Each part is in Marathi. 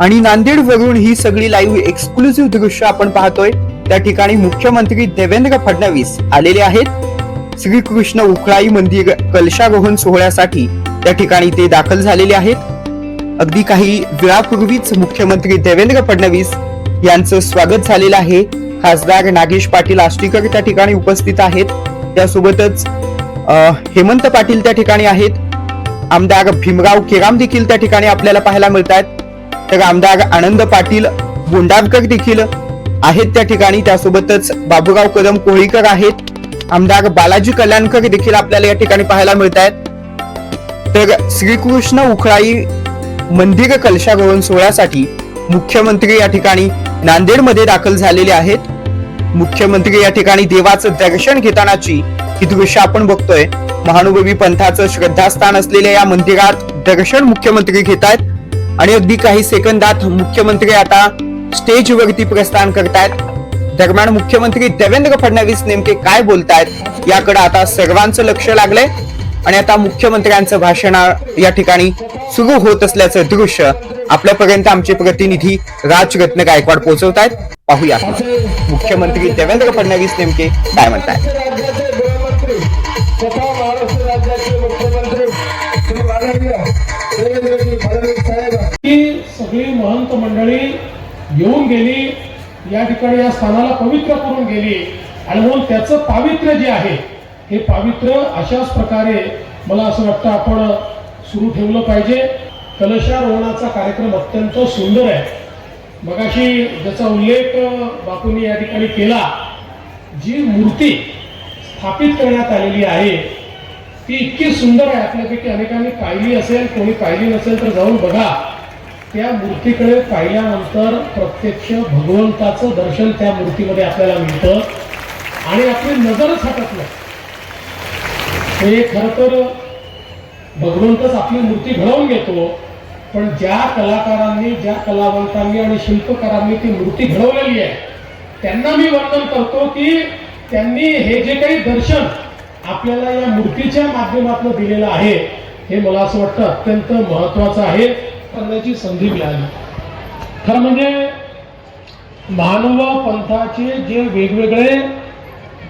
आणि नांदेड वरून ही सगळी लाईव्ह एक्सक्लुझिव्ह दृश्य आपण पाहतोय. त्या ठिकाणी मुख्यमंत्री देवेंद्र फडणवीस आलेले आहेत. श्रीकृष्ण उखळाई मंदिर कलशारोहण सोहळ्यासाठी त्या ठिकाणी ते दाखल झालेले आहेत. अगदी काही वेळापूर्वीच मुख्यमंत्री देवेंद्र फडणवीस यांचं स्वागत झालेलं आहे. खासदार नागेश पाटील आष्टीकर त्या ठिकाणी उपस्थित आहेत. त्यासोबतच हेमंत पाटील त्या ठिकाणी आहेत. आमदार भीमराव केराम देखील त्या ठिकाणी आपल्याला पाहायला मिळत आहेत तर आमदार आनंद पाटील बोंडारकर देखील आहेत त्या ठिकाणी. त्यासोबतच बाबूराव कदम कोळीकर आहेत. आमदार बालाजी कल्याणकर देखील आपल्याला या ठिकाणी पाहायला मिळत आहेत. तर श्रीकृष्ण उखळाई मंदिर कलशारोहण सोहळ्यासाठी मुख्यमंत्री या ठिकाणी नांदेडमध्ये दाखल झालेले आहेत. मुख्यमंत्री या ठिकाणी देवाचं दर्शन घेतानाची ही दृश्य आपण बघतोय. महानुभवी पंथाचं श्रद्धास्थान असलेल्या या मंदिरात दर्शन मुख्यमंत्री घेत आहेत. आणि अगदी काही सेकंदात मुख्यमंत्री आता स्टेजवरती प्रस्थान करतायत. दरम्यान मुख्यमंत्री देवेंद्र फडणवीस नेमके काय बोलतायत याकडे आता सर्वांचं लक्ष लागलंय. आणि आता मुख्यमंत्र्यांचं भाषण या ठिकाणी सुरू होत असल्याचं दृश्य आपल्यापर्यंत आमचे प्रतिनिधी राजरत्न गायकवाड पोहोचवत आहेत पाहूया. मुख्यमंत्री देवेंद्र फडणवीस नेमके काय म्हणतायत? सगळी महंत मंडळी येऊन गेली या ठिकाणी या स्थानाला पवित्र करून गेली. आणि म्हणून त्याचं पावित्र्य जे आहे हे पावित्र्य अशाच प्रकारे मला असं वाटतं आपण सुरू ठेवलं पाहिजे. कलशारोहणाचा कार्यक्रम अत्यंत सुंदर आहे. मगाशी ज्याचा उल्लेख बापूंनी या ठिकाणी केला जी मूर्ती स्थापित करण्यात आलेली आहे ती इतकी सुंदर आहे. आपल्यापैकी अनेकांनी पाहिली असेल कोणी पाहिली नसेल तर जाऊन बघा. त्या मूर्तीकडे पाहिल्यानंतर प्रत्यक्ष भगवंताचं दर्शन त्या मूर्तीमध्ये आपल्याला मिळतं. आणि आपली नजरच हटत नाही. हे खरं तर भगवंतच आपली मूर्ती घडवून घेतो. पण ज्या कलाकारांनी ज्या कलावंतांनी आणि शिल्पकारांनी ती मूर्ती घडवलेली आहे त्यांना मी वर्णन करतो की त्यांनी हे जे काही दर्शन आपल्याला या मूर्तीच्या माध्यमातून दिलेलं आहे हे मला असं वाटतं अत्यंत महत्वाचं आहे. करण्याची संधी मिळाली. खरं म्हणजे मानवा पंथाचे जे वेगवेगळे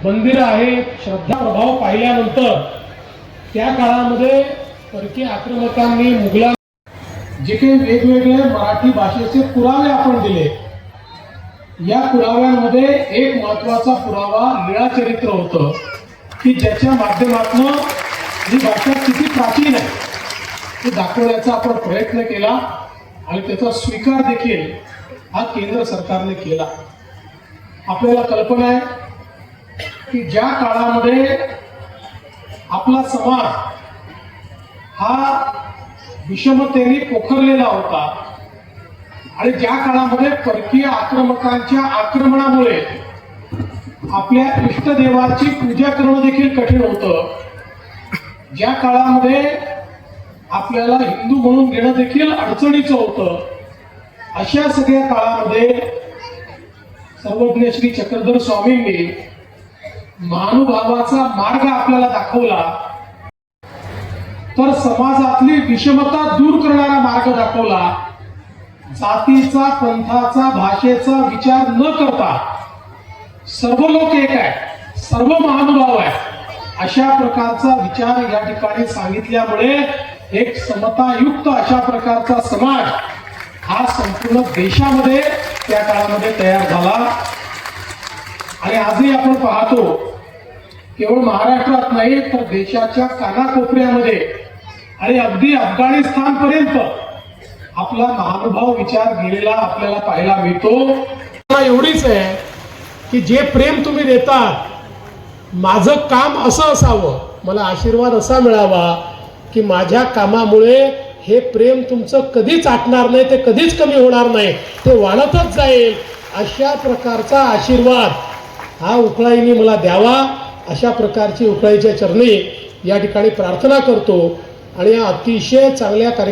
मंदिरं आहेत श्रद्धा प्रभाव पाहिल्यानंतर त्या काळामध्ये परकीय आक्रमकांनी मुघला जे काही वेगवेगळे मराठी भाषेचे पुरावे आपण दिले या पुराव्यांमध्ये एक महत्त्वाचा पुरावा लीळाचरित्र होतं की ज्याच्या माध्यमातून ही भाषा किती प्राचीन आहे. हे दाखवण्याचा आपण प्रयत्न केला आणि त्याचा स्वीकार देखील हा केंद्र सरकारने केला. आपल्याला कल्पना आहे की ज्या काळामध्ये आपला समाज हा विषमतेने पोखरलेला होता आणि ज्या काळामध्ये परकीय आक्रमकांच्या आक्रमणामुळे आपल्या इष्टदेवाची पूजा करणं देखील कठीण होतं ज्या काळामध्ये आपल्याला हिंदू म्हणून घेणं देखील अडचणीचं होतं. अशा सगळ्या काळामध्ये सर्वज्ञ श्री चक्रधर स्वामींनी महानुभावाचा मार्ग आपल्याला दाखवला. तर समाजातली विषमता दूर करणारा मार्ग दाखवला. जातीचा पंथाचा भाषेचा विचार न करता सर्व लोक एक आहे सर्व महानुभाव आहे अशा प्रकारचा विचार या ठिकाणी सांगितल्यामुळे एक समतायुक्त अशा प्रकारचा समाज हा संपूर्ण देशामध्ये त्या काळामध्ये तयार झाला. आणि आजही आपण पाहतो केवळ महाराष्ट्रात नाही तर देशाच्या कानाकोपऱ्यामध्ये आणि अगदी अफगाणिस्तान पर्यंत आपला महानुभाव विचार गेलेला आपल्याला पाहायला मिळतो. एवढीच आहे की जे प्रेम तुम्ही देतात माझं काम असं असावं मला आशीर्वाद असा मिळावा की माझ्या कामामुळे हे प्रेम तुमचं कधीच आटणार नाही ते कधीच कमी होणार नाही ते वाढतच जाईल अशा प्रकारचा आशीर्वाद हा उकळाईने मला द्यावा. अशा प्रकारची उकळाईच्या चरणी या ठिकाणी प्रार्थना करतो. आणि या अतिशय चांगल्या कार्य